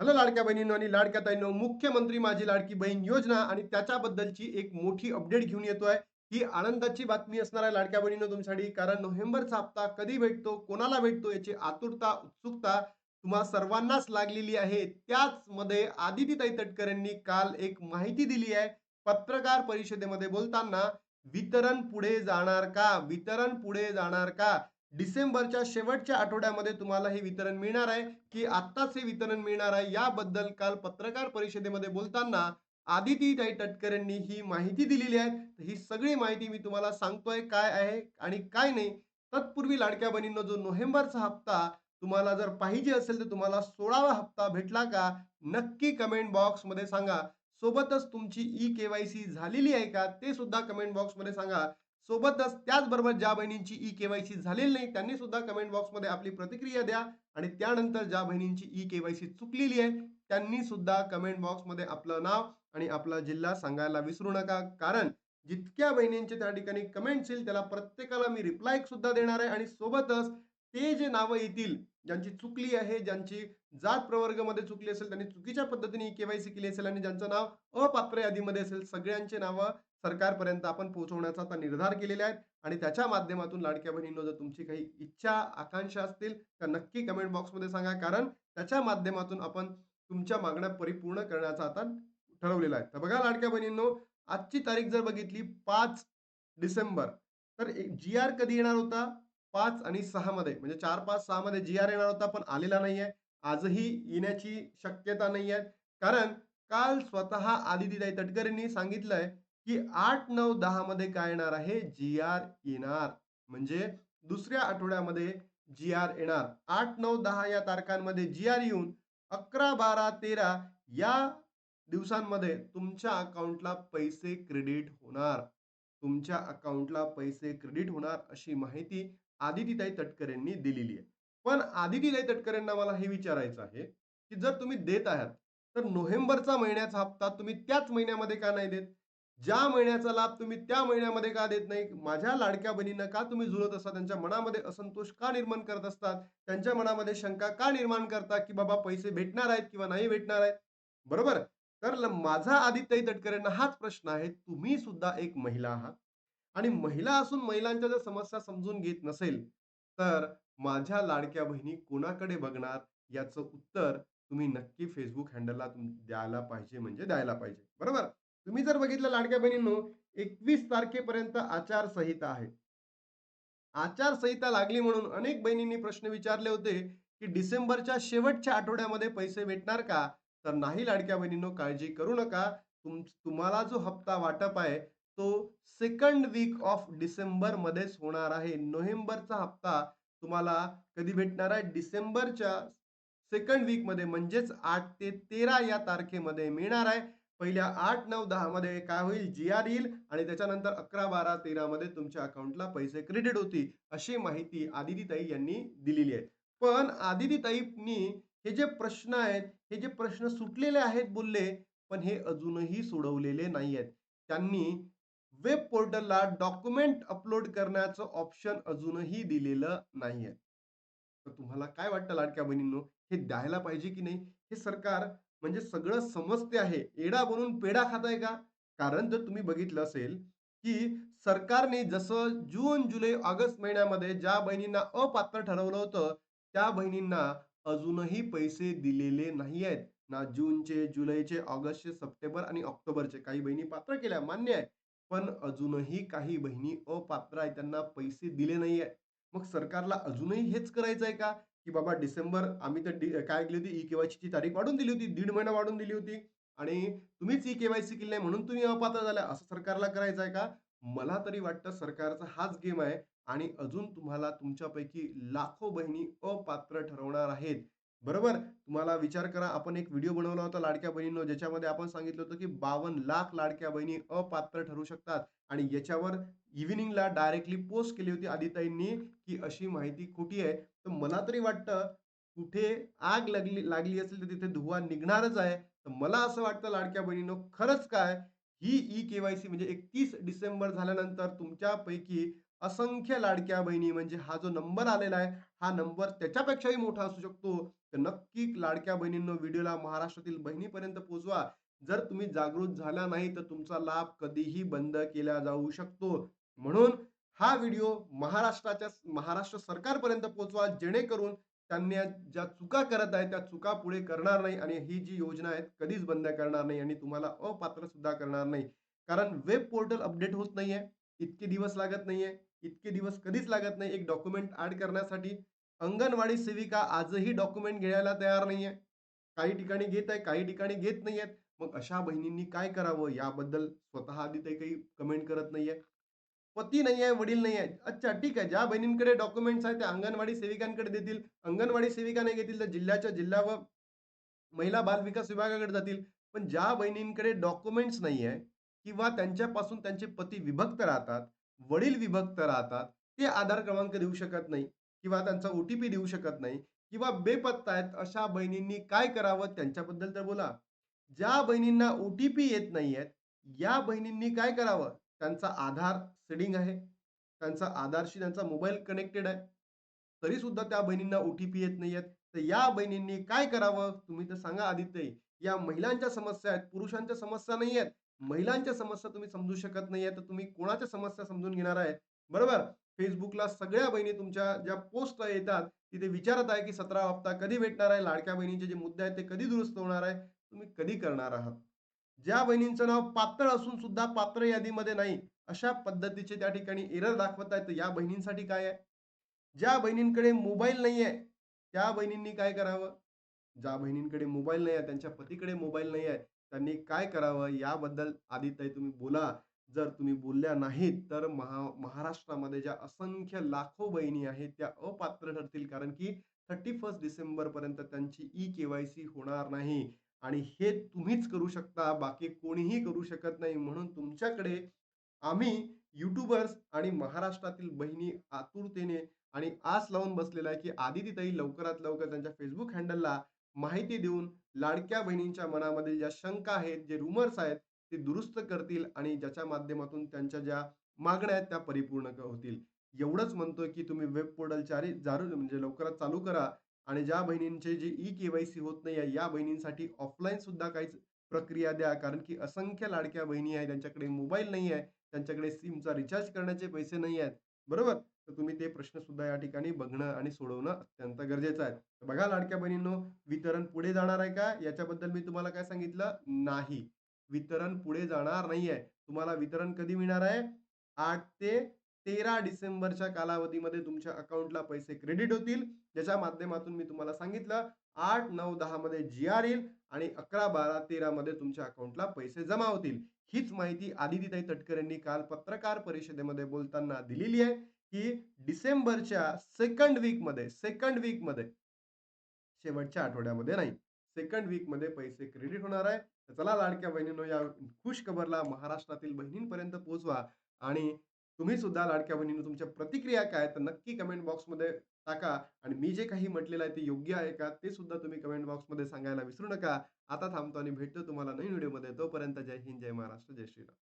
Hello लाडक्या बहिणींनो आणि लाडक्या ताईंनो मुख्यमंत्री माझी लाडकी बहीण योजना आणि त्याच्याबद्दलची एक मोठी अपडेट घेऊन येतोय. ही आनंदाची बातमी असणार आहे लाडक्या बहिणींनो तुमच्यासाठी. कारण नोव्हेंबरचा हप्ता कधी भेटतो कोणाला भेटतो याची आतुरता उत्सुकता तुम्हा सर्वांनाच लागलेली आहे. त्याचमध्ये आदितीताई तटकर यांनी काल एक माहिती दिली आहे. पत्रकार परिषदेमध्ये बोलताना वितरण पुढे जाणार का? वितरण पुढे जाणार का? डिसेंबरच्या शेवटच्या आठवड्यामध्ये तुम्हाला हे वितरण मिळणार आहे की आत्ताच हे वितरण मिळणार आहे याबद्दल काल पत्रकार परिषदेमध्ये बोलताना आदिती ताई यांनी ही माहिती दिलेली आहे. तर ही सगळी माहिती मी तुम्हाला सांगतोय काय आहे आणि काय नाही. तत्पूर्वी लाडक्या बहिणींना जो नोव्हेंबरचा हप्ता तुम्हाला जर पाहिजे असेल तर तुम्हाला सोळावा हप्ता भेटला का नक्की कमेंट बॉक्समध्ये सांगा. सोबतच तुमची ई केवायसी झालेली आहे का ते सुद्धा कमेंट बॉक्समध्ये सांगा. सोबतच त्याचबरोबर ज्या बहिणींची ई केवायसी झालेली नाही त्यांनी सुद्धा कमेंट बॉक्समध्ये आपली प्रतिक्रिया द्या. आणि त्यानंतर ज्या बहिणींची ई केवायसी चुकलेली आहे त्यांनी सुद्धा कमेंट बॉक्समध्ये आपलं नाव आणि आपला जिल्हा सांगायला विसरू नका. कारण जितक्या बहिणींचे त्या ठिकाणी कमेंट्स येईल त्याला प्रत्येकाला मी रिप्लाय सुद्धा देणार आहे. आणि सोबतच ते जे नावं येतील ज्यांची चुकली आहे ज्यांची जात प्रवर्गामध्ये चुकली असेल त्यांनी चुकीच्या पद्धतीने केवायसी केली असेल आणि ज्यांचं नाव अपात्र यादीमध्ये असेल सगळ्यांचे नावं सरकारपर्यंत आपण पोहोचवण्याचा आता निर्धार केलेले आहेत. आणि त्याच्या माध्यमातून लाडक्या बहिणींनो जर तुमची काही इच्छा आकांक्षा असतील तर नक्की कमेंट बॉक्समध्ये सांगा. कारण त्याच्या माध्यमातून आपण तुमच्या मागण्या परिपूर्ण करण्याचा आता ठरवलेला आहे. तर बघा लाडक्या बहिणींनो आजची तारीख जर बघितली पाच डिसेंबर तर जी आर कधी येणार होता? पाच आणि सहा मध्ये म्हणजे चार पाच सहा मध्ये जी आर येणार होता पण आलेला नाहीये. आजही येण्याची शक्यता नाही आहे कारण काल स्वतः आदितीताई तटकर यांनी सांगितलंय की आठ नऊ दहा मध्ये काय येणार आहे? जी आर येणार. म्हणजे दुसऱ्या आठवड्यामध्ये जी आर येणार. आठ नऊ दहा या तारखांमध्ये जी आर येऊन अकरा बारा तेरा या दिवसांमध्ये तुमच्या अकाउंटला पैसे क्रेडिट होणार. तुमच्या अकाउंटला पैसे क्रेडिट होणार अशी माहिती आदितीताई तटकरेंनी दिलेली आहे. पण आदितीताई तटकरेंना मला हे विचारायचं आहे की जर तुम्ही देत आहात तर नोव्हेंबरचा महिन्याचा हप्ता तुम्ही त्याच महिन्यामध्ये का नाही देत? ज्या महिन्याचा लाभ तुम्ही त्या महिन्यामध्ये का देत नाही? माझ्या लाडक्या बहिणींना का तुम्ही जुळत असता? त्यांच्या मनामध्ये असंतोष का निर्माण करत असतात? त्यांच्या मनामध्ये शंका का निर्माण करता की बाबा पैसे भेटणार आहेत किंवा नाही भेटणार आहेत? बरोबर? तर माझा आदित्यही तटकरेंना हाच प्रश्न आहे. तुम्ही सुद्धा एक महिला आहात. आणि महिला असून महिलांच्या जर समस्या समजून घेत नसेल तर माझ्या लाडक्या बहिणी कोणाकडे बघणार? याचं उत्तर तुम्ही नक्की फेसबुक हँडलला द्यायला पाहिजे म्हणजे द्यायला पाहिजे. बरोबर? तुम्ही जर बघितलं लाडक्या बहिणींनो एकवीस तारखेपर्यंत आचारसंहिता आहे. आचारसंहिता लागली म्हणून अनेक बहिणींनी प्रश्न विचारले होते की डिसेंबरच्या शेवटच्या आठवड्यामध्ये पैसे भेटणार का? तर नाही लाडक्या बहिणींनो काळजी करू नका. तुम तुम्हाला जो हप्ता वाटप आहे तो सेकंड वीक ऑफ डिसेंबर मध्येच होणार आहे. नोव्हेंबरचा हप्ता तुम्हाला कधी भेटणार आहे? डिसेंबरच्या सेकंड वीकमध्ये म्हणजेच आठ ते तेरा या तारखेमध्ये मिळणार आहे. पहिल्या आठ नऊ दहा मध्ये काय होईल? जी आर येईल आणि त्याच्यानंतर अकरा बारा तेरा मध्ये तुमच्या अकाउंटला पैसे क्रेडिट होतील अशी माहिती आदितीताई यांनी दिलेली आहे. पण आदितीताईंनी हे जे प्रश्न आहेत हे जे प्रश्न सुटलेले आहेत बोलले पण हे अजूनही सोडवलेले नाही आहेत त्यांनी वेब पोर्टलला डॉक्युमेंट अपलोड करण्याचं ऑप्शन अजूनही दिलेलं नाही आहे तर तुम्हाला काय वाटतं लाडक्या बहिणींनो? हे द्यायला पाहिजे की नाही? हे सरकार म्हणजे सगळं समजते आहे. एडा बनून पेढा खाताय का? कारण जर तुम्ही बघितलं असेल की सरकारने जसं जून जुलै ऑगस्ट महिन्यामध्ये ज्या बहिणींना अपात्र ठरवलं होतं त्या बहिणींना अजूनही पैसे दिलेले नाही आहेत ना जूनचे जुलैचे ऑगस्टचे सप्टेंबर आणि ऑक्टोबरचे. काही बहिणी पात्र केल्या मान्य आहे. पण अजूनही काही बहिणी अपात्र आहे त्यांना पैसे दिले नाही आहे मग सरकारला अजूनही हेच करायचं आहे का? की बाबा डिसेंबर आम्ही तर काय केली होती? ई केवायसीची तारीख वाढून दिली होती. दीड महिना वाढून दिली होती. आणि तुम्हीच ई केवायसी केली नाही म्हणून तुम्ही अपात्र झाला. असं सरकारला करायचं आहे का? मला तरी वाटतं सरकारचा हाच गेम आहे. आणि अजून तुम्हाला तुमच्यापैकी लाखो बहिणी अपात्र ठरवणार आहेत. बरोबर? तुम्हाला विचार करा. आपण एक व्हिडिओ बनवला होता लाडक्या बहिणींनो ज्याच्यामध्ये आपण सांगितलं होतं की बावन्न लाख लाडक्या बहिणी अपात्र ठरू शकतात. आणि याच्यावर इव्हिनिंगला डायरेक्टली पोस्ट केली होती आदिताईंनी की अशी माहिती खोटी आहे. तर मला तरी वाटतं कुठे आग लागली लागली असेल तर तिथे धुवा निघणारच आहे. तर मला असं वाटतं लाडक्या बहिणींनो खरंच काय? ही ई केवायसी म्हणजे एकतीस डिसेंबर झाल्यानंतर तुमच्यापैकी असंख्य लाडक्या बहिणी म्हणजे हा जो नंबर आलेला आहे, हा नंबर त्याच्यापेक्षाही मोठा असू शकतो. तर नक्की लाडक्या बहिणींनो व्हिडिओला महाराष्ट्रातील बहिणीपर्यंत पोहोचवा. जर तुम्ही जागृत झाला नाही, तर तुमचा लाभ कधीही बंद केला जाऊ शकतो. म्हणून हा व्हिडिओ महाराष्ट्राच्या महाराष्ट्र सरकारपर्यंत पोहोचवा, जेणेकरून त्यांनी ज्या चुका करत आहेत, त्या चुका पुढे करणार नाही आणि ही जी योजना आहे कधीच बंद करणार नाही आणि तुम्हाला अपात्र सुद्धा करणार नाही. कारण वेब पोर्टल अपडेट होत नाहीये. इतके दिवस लागत नाहीये. इतके दिवस कधीच लागत नाही एक डॉक्युमेंट ॲड करण्यासाठी. अंगणवाडी सेविका आजही डॉक्युमेंट घ्यायला तयार नाहीये. काही ठिकाणी घेत आहे, काही ठिकाणी घेत नाहीयेत. मग अशा बहिणींनी काय करावं याबद्दल स्वतः आदिताई काही कमेंट करत नाहीये. पती नाही आहे, वडील नाही आहेत. अच्छा ठीक आहे. ज्या बहिणींकडे डॉक्युमेंट्स आहेत त्या अंगणवाडी सेविकांकडे देतील. अंगणवाडी सेविका नाही घेतील तर जिल्ह्याच्या जिल्हा व महिला बाल विकास विभागाकडे जातील. पण ज्या बहिणींकडे डॉक्युमेंट्स नाही आहे किंवा त्यांच्यापासून त्यांचे पती विभक्त राहतात, वडील विभक्त राहतात, ते आधार क्रमांक देऊ शकत नाही किंवा त्यांचा ओ-टी-पी देऊ शकत नाही किंवा बेपत्ता आहेत, अशा बहिणींनी काय करावं त्यांच्याबद्दल तर बोला. ज्या बहिणींना ओ-टी-पी येत नाहीयेत, या बहिणींनी काय करावं? त्यांचा आधार सेडिंग आहे. त्यांचा आधारशी त्यांचा मोबाईल कनेक्टेड आहे. तरी सुद्धा त्या बहिणींना ओ-टी-पी येत नाहीयेत. तर या बहिणींनी काय करावं? तुम्ही तर सांगा आदित्य या महिलांच्या समस्या आहेत, पुरुषांच्या समस्या नाही आहेत. महिलांच्या समस्या तुम्ही समजू शकत नाहीये, तर तुम्ही कोणाच्या समस्या समजून घेणार आहे? बरोबर? फेसबुकला सगळ्या बहिणी तुमच्या ज्या पोस्ट येतात, तिथे विचारत आहे, की 17 हप्ता कधी भेटणार आहे? लाडक्या बहिणींचे जे मुद्दे आहेत, ते कधी दुरुस्त होणार आहे? तुम्ही कधी करणार आहात? ज्या बहिणींचं नाव पात्र असून सुद्धा पात्र यादीमध्ये नाही, अशा पद्धतीचे त्या ठिकाणी एरर दाखवत आहेत, तर या बहिणींसाठी काय आहे? ज्या बहिणींकडे मोबाईल नाही आहे त्या बहिणींनी काय करावं? ज्या बहिणींकडे मोबाईल नाही आहे, त्यांच्या पतीकडे मोबाईल नाही आहे, त्यांनी काय करावं? याबद्दल आदिताई तुम्ही बोला. जर तुम्ही बोलल्या नाहीत, तर महा महाराष्ट्रामध्ये ज्या असंख्य लाखो बहिणी आहेत, त्या अपात्र ठरतील. कारण की 31 डिसेंबरपर्यंत त्यांची ई-के-वाय-सी होणार नाही आणि हे तुम्हीच करू शकता. बाकी कोणीही करू शकत नाही. म्हणून तुमच्याकडे आम्ही यूट्यूबर्स आणि महाराष्ट्रातील बहिणी आतुरतेने आणि आस लावून बसलेला आहे, की आदितीताई लवकरात लवकर त्यांच्या फेसबुक हँडलला माहिती देऊन लाडक्या बहिणींच्या मनामधील ज्या शंका आहेत, जे रुमर्स आहेत, ते दुरुस्त करतील आणि ज्याच्या माध्यमातून त्यांच्या ज्या मागण्या आहेत, त्या परिपूर्ण होतील. एवढंच म्हणतोय, की तुम्ही वेब पोर्टल चारी जारू म्हणजे लवकरात चालू करा आणि ज्या बहिणींचे जे ई-के-वाय-सी होत नाहीये, या बहिणींसाठी ऑफलाईन सुद्धा काहीच प्रक्रिया द्या. कारण की असंख्य लाडक्या बहिणी आहेत, त्यांच्याकडे मोबाईल नाही आहे, त्यांच्याकडे सिमचा रिचार्ज करण्याचे पैसे नाही आहेत. बरोबर? तर तुम्ही ते प्रश्न सुद्धा या ठिकाणी बघणं आणि सोडवणं अत्यंत गरजेचं आहे. तर बघा लाडक्या बहिणींनो, वितरण पुढे जाणार आहे का? याच्याबद्दल मी तुम्हाला काय सांगितलं? नाही. वितरण पुढे जाणार नाहीये. तुम्हाला वितरण कधी मिळणार आहे? आठ ते 13 डिसेंबरच्या कालावधीमध्ये तुमच्या अकाउंटला पैसे क्रेडिट होतील. ज्याच्या माध्यमातून मी तुम्हाला सांगितलं आठ नऊ दहा मध्ये जी-आर येईल आणि 11, 12, 13 मध्ये तुमच्या अकाउंटला पैसे जमा होतील. हीच माहिती आदितीताई तटकर यांनी काल पत्रकार परिषदेमध्ये बोलताना दिलेली आहे, की डिसेंबरच्या सेकंड वीकमध्ये सेकंड वीकमध्ये शेवटच्या आठवड्यामध्ये नाही. सेकंड वीकमध्ये पैसे क्रेडिट होणार आहे. तर चला लाडक्या बहिणींनो, या खुश खबरला महाराष्ट्रातील बहिणींपर्यंत पोहोचवा आणि तुम्ही सुद्धा लाडक्या बहिणींनो, तुमच्या प्रतिक्रिया काय तर नक्की कमेंट बॉक्समध्ये टाका आणि मी जे काही म्हटलेलं आहे, ते योग्य आहे का? ते सुद्धा तुम्ही कमेंट बॉक्समध्ये सांगायला विसरू नका. आता थांबतो आणि भेटतो तुम्हाला नवीन व्हिडिओमध्ये. तोपर्यंत जय हिंद, जय महाराष्ट्र, जय श्रीराम.